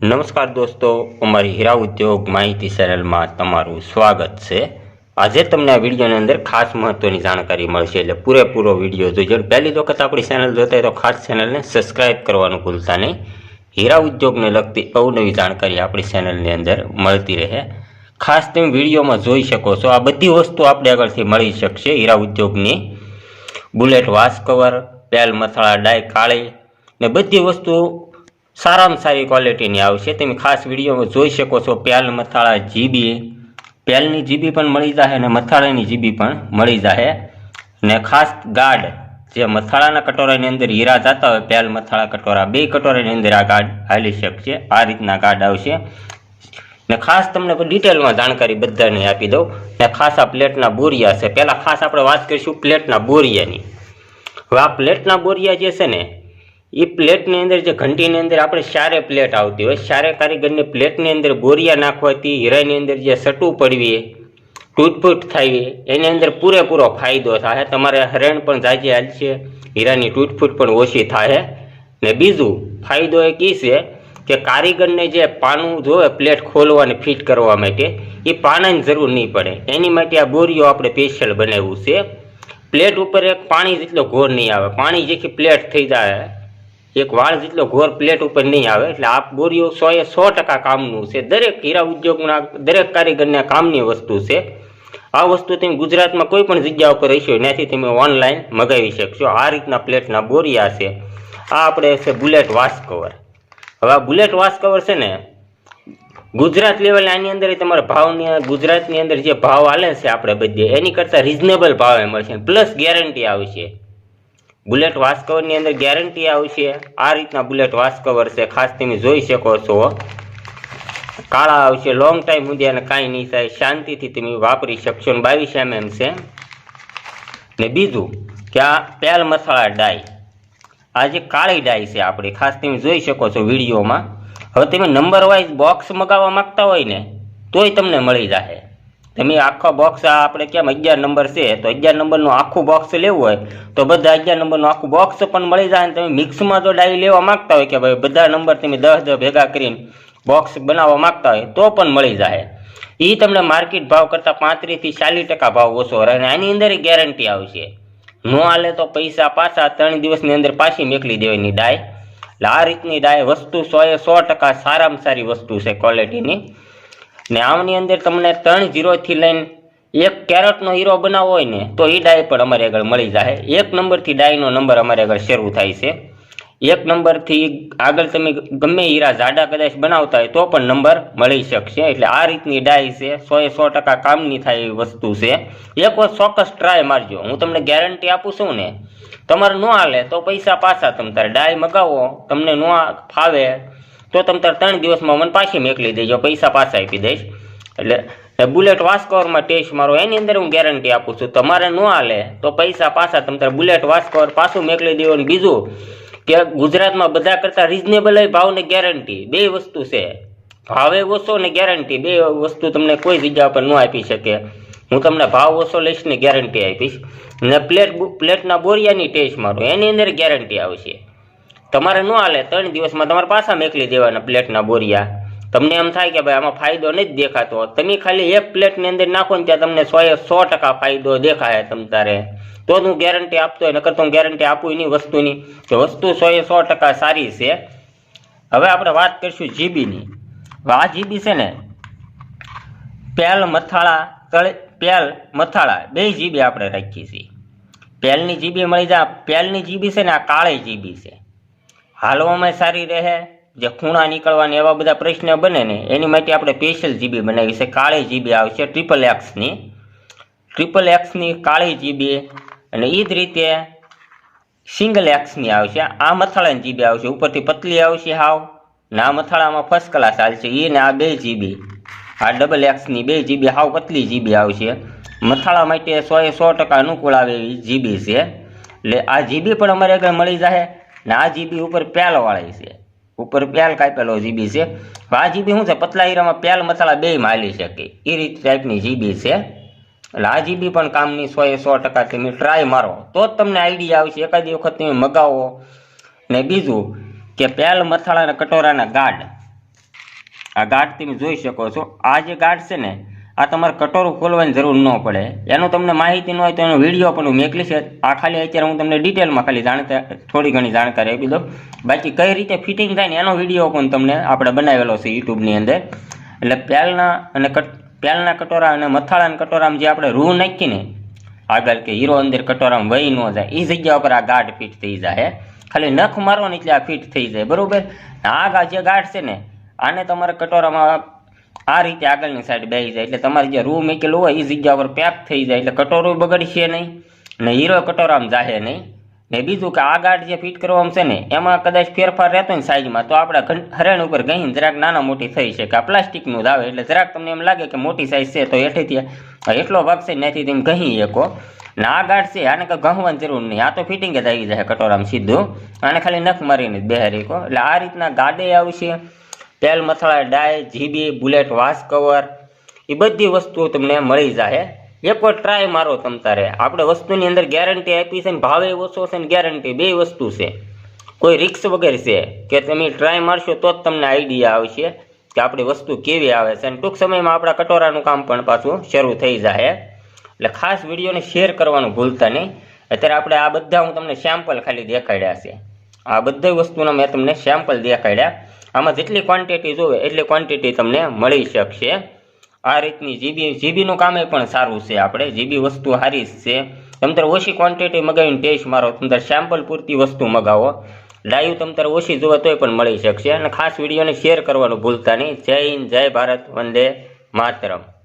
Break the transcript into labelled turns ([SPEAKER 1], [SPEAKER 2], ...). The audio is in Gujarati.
[SPEAKER 1] નમસ્કાર દોસ્તો, અમારી હીરા ઉદ્યોગ માહિતી ચેનલમાં તમારું સ્વાગત છે. આજે તમને આ વિડીયોની અંદર ખાસ મહત્વની જાણકારી મળશે એટલે પૂરેપૂરો વીડિયો જોજો. પહેલી વખત આપણી ચેનલ જોતા તો ખાસ ચેનલને સબસ્ક્રાઇબ કરવાનું ભૂલતા નહીં. હીરા ઉદ્યોગને લગતી અવનવી જાણકારી આપણી ચેનલની અંદર મળતી રહે. ખાસ તમે વિડીયોમાં જોઈ શકો છો. આ બધી વસ્તુ આપણે આગળથી મળી શકશે. હીરા ઉદ્યોગની બુલેટ વાસ કવર પેલ મથાળા, ડાય કાળી ને બધી વસ્તુ સારામાં સારી ક્વોલિટીની આવશે. તમે ખાસ વીડિયો જોઈ શકો છો પેલ મથાળા જીબી પેલની જીબી પણ મળી જશે અને મથાળાની જીબી પણ મળી જશે ને ખાસ ગાર્ડ જે મથાળાના કટોરાની અંદર હીરા જતા હોય પેલ મથાળા કટોરા, બે કટોરાની અંદર આ ગાર્ડ હાલી શકશે. આ રીતના ગાર્ડ આવશે. ને ખાસ તમને ડિટેલમાં જાણકારી બધાને આપી દઉં. ને ખાસ આ પ્લેટના બોરિયા છે. પહેલાં ખાસ આપણે વાત કરીશું પ્લેટના બોરિયાની. હવે આ પ્લેટના બોરિયા જે છે ને એ પ્લેટની અંદર જે ઘંટીની અંદર આપણે શારે પ્લેટ આવતી હોય શારે કારીગરની પ્લેટની અંદર બોરિયા નાખવાથી હીરાની અંદર જે સટું પડવી તૂટફૂટ થાય એની અંદર પૂરેપૂરો ફાયદો થાય. તમારે હરણ પણ જાજી હાલશે હીરાની તૂટફૂટ પણ ઓછી થાય. ને બીજું ફાયદો એક એ છે કે કારીગરને જે પાનું જોવે પ્લેટ ખોલવા ફિટ કરવા માટે એ પાનાની જરૂર નહીં પડે. એની માટે આ બોરીઓ આપણે સ્પેશિયલ બનાવ્યું છે. પ્લેટ ઉપર એક પાણી જેટલો ઘોર નહીં આવે. પાણી જેથી પ્લેટ થઈ જાય એક વાળ જેટલો ઘોર પ્લેટ ઉપર નહીં આવે, એટલે આ બોરીઓ સો એ સો ટકા કામનું છે. દરેક હીરા ઉદ્યોગના, દરેક કારીગરના કામની વસ્તુ છે. આ વસ્તુ તમે ગુજરાતમાં કોઈ પણ જગ્યા ઉપર રહીશો ત્યાંથી તમે ઓનલાઈન મગાવી શકશો. આ રીતના પ્લેટના બોરિયા છે. આ આપણે છે બુલેટ વાસ કવર. હવે આ બુલેટ વાસ કવર છે ને, ગુજરાત લેવલે આની અંદર તમારે ભાવની, ગુજરાતની અંદર જે ભાવ હાલે છે આપણે બધે, એની કરતાં રિઝનેબલ ભાવે મળશે. પ્લસ ગેરંટી આવશે. બુલેટ વાસ કવરની અંદર ગેરંટી આવશે. આ રીતના બુલેટ વાસ કવર છે. ખાસ તમે જોઈ શકો છો. કાળા આવશે લોંગ ટાઈમ સુધી અને કાંઈ નહીં થાય. શાંતિથી તમે વાપરી શકશો ને બાવીસ એમએમ છે. ને બીજું કે આ પેલ મસાલા ડાય આ જે કાળી ડાય છે આપણે, ખાસ તમે જોઈ શકો છો વિડીયોમાં. હવે તમે નંબર વાઇઝ બોક્સ મગાવવા માંગતા હોય ને, તોય તમને મળી જશે તમે આખો બોક્સ આપણે કેમ અગિયાર નંબર છે? તો અગિયાર નંબરનું આખું બોક્સ લેવું હોય, તો બધા અગિયાર નંબરનું આખું બોક્સ પણ મળી જાય તમે મિક્સમાં જો ડાઈ લેવા માગતા હોય કે ભાઈ બધા નંબર તમે દસ દસ ભેગા કરીને બોક્સ બનાવવા માંગતા હોય, તો પણ મળી જાય. એ તમને માર્કેટ ભાવ કરતાં પાંત્રીસથી ચાલીસ ટકા ભાવ ઓછો રહે અને આની અંદર ગેરંટી આવશે. ન હાલે તો પૈસા પાછા ત્રણ દિવસની અંદર પાછી મેકલી દેવાની ડાય. એટલે આ રીતની ડાય વસ્તુ સો એ સો ટકા સારામાં સારી વસ્તુ છે ક્વોલિટીની ને આમની અંદર તમને ત્રણ જીરોથી લઈને એક કેરેટનો હીરો બનાવવો હોય ને, તો એ ડાય પણ અમારે આગળ મળી જાય. એક નંબરથી ડાયનો નંબર અમારે આગળ શરૂ થાય છે. એક નંબરથી આગળ તમે ગમે હીરા જાડા કદાચ બનાવતા હોય તો પણ નંબર મળી શકશે. એટલે આ રીતની ડાય છે. સો એ સો ટકા કામની થાય એવી વસ્તુ છે. એક વખત ચોક્કસ ટ્રાય મારજો. હું તમને ગેરંટી આપું છું ને, તમારે ન હાલે તો પૈસા પાછા તમ તારે ડાય મગાવો. તમને ન ફાવે તો તમે તાર ત્રણ દિવસમાં મને પાછી મોકલી દેજો, પૈસા પાછા આપી દઈશ. એટલે બુલેટ વાસ્કોવરમાં ટેસ્ટ મારો, એની અંદર હું ગેરંટી આપું છું. તમારે ન હાલે, તો પૈસા પાછા તમે તાર બુલેટ વાસ્કોવર પાછું મોકલી દેવો બીજું કે ગુજરાતમાં બધા કરતાં રિઝનેબલ ભાવને ગેરંટી બે વસ્તુ છે. ભાવે ઓછો ને ગેરંટી બે વસ્તુ તમને કોઈ જગ્યા પર ન આપી શકે. હું તમને ભાવ ઓછો લઈશ ને ગેરંટી આપીશ. ને પ્લેટ પ્લેટના બોરિયાની ટેસ્ટ મારો, એની અંદર ગેરંટી આવશે. તમારે ન હાલે, ત્રણ દિવસમાં તમારે પાછા મેકલી દેવાના પ્લેટના બોરિયા. તમને એમ થાય કે ભાઈ, આમાં ફાયદો નથી દેખાતો. તમે ખાલી એક પ્લેટની અંદર નાખો ને ત્યાં તમને સો એ સો ટકા ફાયદો દેખાય તમ તારે. તો હું ગેરંટી આપતો હોય, નકર તો હું ગેરંટી આપું નહીં વસ્તુની. કે વસ્તુ સો એ સો ટકા સારી છે. હવે આપણે વાત કરીશું જીબીની. આ જીબી છે ને, પેલ મથાળા, તળે, પેલ મથાળા, બે જીબી આપણે રાખીએ છીએ પેલની જીબી મળી જાય, પેલની જીબી છે ને આ કાળી જીબી છે. હાલવામાં સારી રહે, જે ખૂણા નીકળવાના એવા બધા પ્રશ્ન બને ને, એની માટે આપણે સ્પેશિયલ જીબી બનાવી છે, કાળી જીબી આવશે ટ્રિપલ એક્સની ટ્રિપલ એક્સની કાળી જીબી અને એ જ રીતે સિંગલ એક્સની આવશે. આ મથાળાની જીબી આવશે, ઉપરથી પતલી આવશે હાવ. ને આ મથાળામાં ફર્સ્ટ ક્લાસ આવશે એ ને આ બે જીબી આ ડબલ એક્સની બે જીબી હાવ પતલી જીબી આવશે. મથાળા માટે સો એ સો ટકા અનુકૂળ આવે એવી જીબી છે. એટલે આ જીબી પણ અમારે આગળ મળી જાય ને આ જીબી ઉપર પેલવાળી છે. ઉપર પેલ કાપેલો જીબી છે. આ જીબી શું છે? પતલા હીરામાં પેલ મસાલા બે માલી શકે. એ રીત ટાઈપની જીબી છે. એટલે આ જીબી પણ કામની સો એ સો ટકા તમે ટ્રાય મારો. તો જ તમને આઈડિયા આવશે. એકાદી વખત તમે મગાવો. ને બીજું કે પેલ મથાળાના કટોરાના ગાઢ. આ ગાઢ તમે જોઈ શકો છો. આ જે ગાઢ છે ને આ તમારે કટોરું ખોલવાની જરૂર ન પડે. એનું તમને માહિતી ન હોય તો એનો વીડિયો પણ હું મેકલી છે આ ખાલી અત્યારે હું તમને ડિટેલમાં ખાલી જાણતા થોડી ઘણી જાણકારી આપી દઉં. બાકી કઈ રીતે ફિટિંગ થાય ને એનો વીડિયો પણ તમને આપણે બનાવેલો છે યુટ્યુબની અંદર. એટલે પ્યાલના અને કટ પ્યાલના કટોરા અને મથાળાના કટોરામાં જે આપણે રૂ નાખીને આગળ કે હીરો અંદર કટોરામાં વહી ન જાય. એ જગ્યા ઉપર આ ગાઢ ફિટ થઈ જાય ખાલી નખ મારો ને એટલે આ ફિટ થઈ જાય, બરાબર? આ જે ગાઢ છે ને, આને તમારે કટોરામાં આ રીતે આગળની સાઈડ બેસી જાય. એટલે તમારે જે રૂ મૂકેલું હોય એ જગ્યા પર પેક થઈ જાય. એટલે કટોરો બગડશે નહીં, ને હીરો કટોરામાં જાહે નહીં. ને બીજું કે આ ગાઢ જે ફિટ કરવામાં છે ને, એમાં કદાચ ફેરફાર રહેતો ને સાઈઝમાં તો આપણે હરણ ઉપર ગઈ જરાક નાના મોટી થઈ શકે. આ પ્લાસ્ટિકનું જ આવે. એટલે જરાક તમને એમ લાગે કે મોટી સાઈઝ છે, તો હેઠેથી એટલો ભાગ છે નથી તેમ ગહી એકો ને આ ગાઢ છે, આને કંઈ ગહવાની જરૂર નહીં. આ તો ફિટિંગ જ આવી જાય કટોરામાં સીધું. આને ખાલી નખ મારીને બેહારી કો એટલે આ રીતના ગાડે આવશે. તેલ મસાલા, ડાય, જીબી, બુલેટ, વાસ કવર, એ બધી વસ્તુઓ તમને મળી જાય એકવાર ટ્રાય મારો તમ તારે આપણે વસ્તુની અંદર ગેરંટી આપી છે ને ભાવે ઓછો છે ને ગેરંટી બે વસ્તુ છે. કોઈ રિક્સ વગર છે કે તમે ટ્રાય મારશો તો જ તમને આઈડિયા આવશે કે આપણી વસ્તુ કેવી આવે છે. અને ટૂંક સમયમાં આપણા કટોરાનું કામ પણ પાછું શરૂ થઈ જાય એટલે ખાસ વિડીયોને શેર કરવાનું ભૂલતા નહીં. અત્યારે આપણે આ બધા હું તમને સેમ્પલ ખાલી દેખાડ્યા છે. આ બધી વસ્તુના મેં તમને સેમ્પલ દેખાડ્યા. આમાં જેટલી ક્વોન્ટિટી જોવે, એટલી ક્વોન્ટિટી તમને મળી શકશે. આ રીતની જીબી જીબીનું કામ પણ સારું છે આપણે. જીબી વસ્તુ સારી છે. તમે ઓછી ક્વોન્ટિટી મગાવીને ટેસ્ટ મારો, તમે તારે સેમ્પલ પૂરતી વસ્તુ મગાવો. લાઈવ તમે તારે ઓછી જોવે તોય પણ મળી શકશે. અને ખાસ વિડીયોને શેર કરવાનું ભૂલતા નહીં. જય હિન્દ, જય ભારત, વંદે માતરમ.